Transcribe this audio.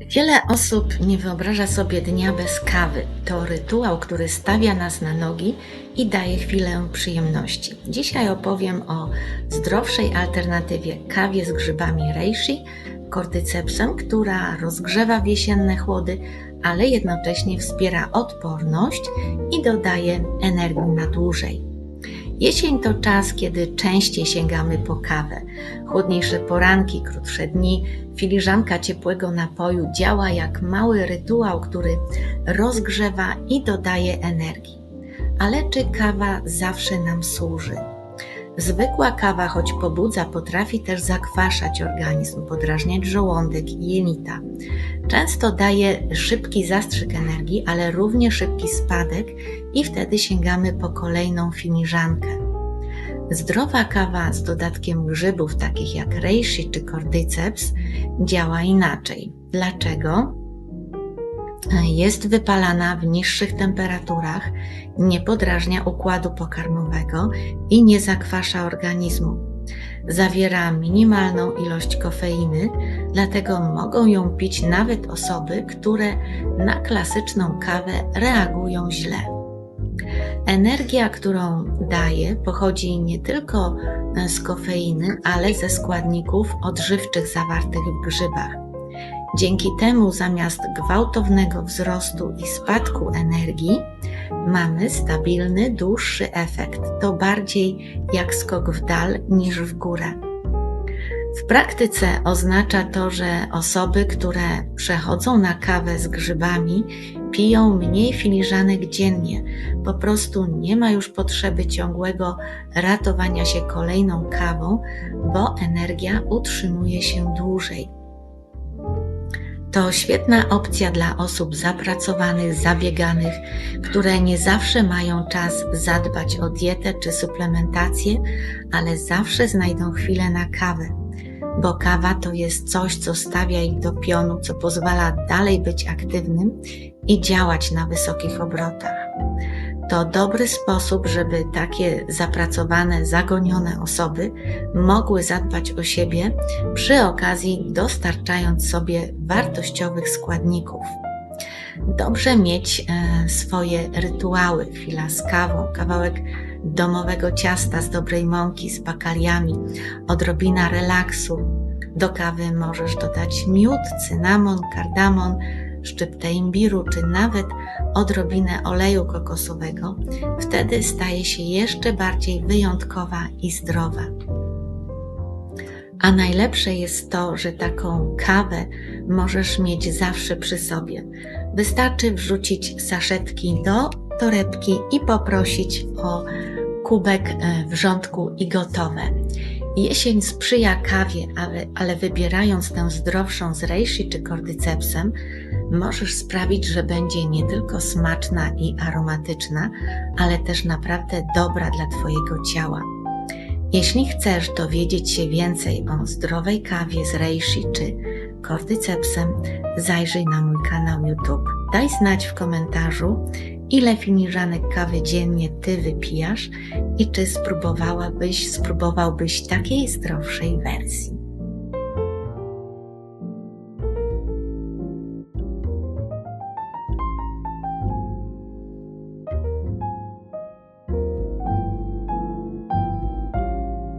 Wiele osób nie wyobraża sobie dnia bez kawy. To rytuał, który stawia nas na nogi i daje chwilę przyjemności. Dzisiaj opowiem o zdrowszej alternatywie kawie z grzybami reishi, kordycepsem, która rozgrzewa jesienne chłody, ale jednocześnie wspiera odporność i dodaje energii na dłużej. Jesień to czas, kiedy częściej sięgamy po kawę. Chłodniejsze poranki, krótsze dni, filiżanka ciepłego napoju działa jak mały rytuał, który rozgrzewa i dodaje energii. Ale czy kawa zawsze nam służy? Zwykła kawa, choć pobudza, potrafi też zakwaszać organizm, podrażniać żołądek i jelita. Często daje szybki zastrzyk energii, ale równie szybki spadek i wtedy sięgamy po kolejną filiżankę. Zdrowa kawa z dodatkiem grzybów takich jak reishi czy cordyceps działa inaczej. Dlaczego? Jest wypalana w niższych temperaturach, nie podrażnia układu pokarmowego i nie zakwasza organizmu. Zawiera minimalną ilość kofeiny, dlatego mogą ją pić nawet osoby, które na klasyczną kawę reagują źle. Energia, którą daje, pochodzi nie tylko z kofeiny, ale ze składników odżywczych zawartych w grzybach. Dzięki temu zamiast gwałtownego wzrostu i spadku energii mamy stabilny, dłuższy efekt. To bardziej jak skok w dal niż w górę. W praktyce oznacza to, że osoby, które przechodzą na kawę z grzybami, piją mniej filiżanek dziennie. Po prostu nie ma już potrzeby ciągłego ratowania się kolejną kawą, bo energia utrzymuje się dłużej. To świetna opcja dla osób zapracowanych, zabieganych, które nie zawsze mają czas zadbać o dietę czy suplementację, ale zawsze znajdą chwilę na kawę, bo kawa to jest coś, co stawia ich do pionu, co pozwala dalej być aktywnym i działać na wysokich obrotach. To dobry sposób, żeby takie zapracowane, zagonione osoby mogły zadbać o siebie, przy okazji dostarczając sobie wartościowych składników. Dobrze mieć e, swoje rytuały, chwila z kawą, kawałek domowego ciasta z dobrej mąki, z bakaliami, odrobina relaksu. Do kawy możesz dodać miód, cynamon, kardamon, szczyptę imbiru, czy nawet odrobinę oleju kokosowego, wtedy staje się jeszcze bardziej wyjątkowa i zdrowa. A najlepsze jest to, że taką kawę możesz mieć zawsze przy sobie. Wystarczy wrzucić saszetki do torebki i poprosić o kubek e, wrzątku i gotowe. Jesień sprzyja kawie, ale, ale wybierając tę zdrowszą z reishi czy kordycepsem, możesz sprawić, że będzie nie tylko smaczna i aromatyczna, ale też naprawdę dobra dla Twojego ciała. Jeśli chcesz dowiedzieć się więcej o zdrowej kawie z reishi czy kordycepsem, zajrzyj na mój kanał YouTube. Daj znać w komentarzu, ile filiżanek kawy dziennie Ty wypijasz i czy spróbowałabyś, spróbowałbyś takiej zdrowszej wersji.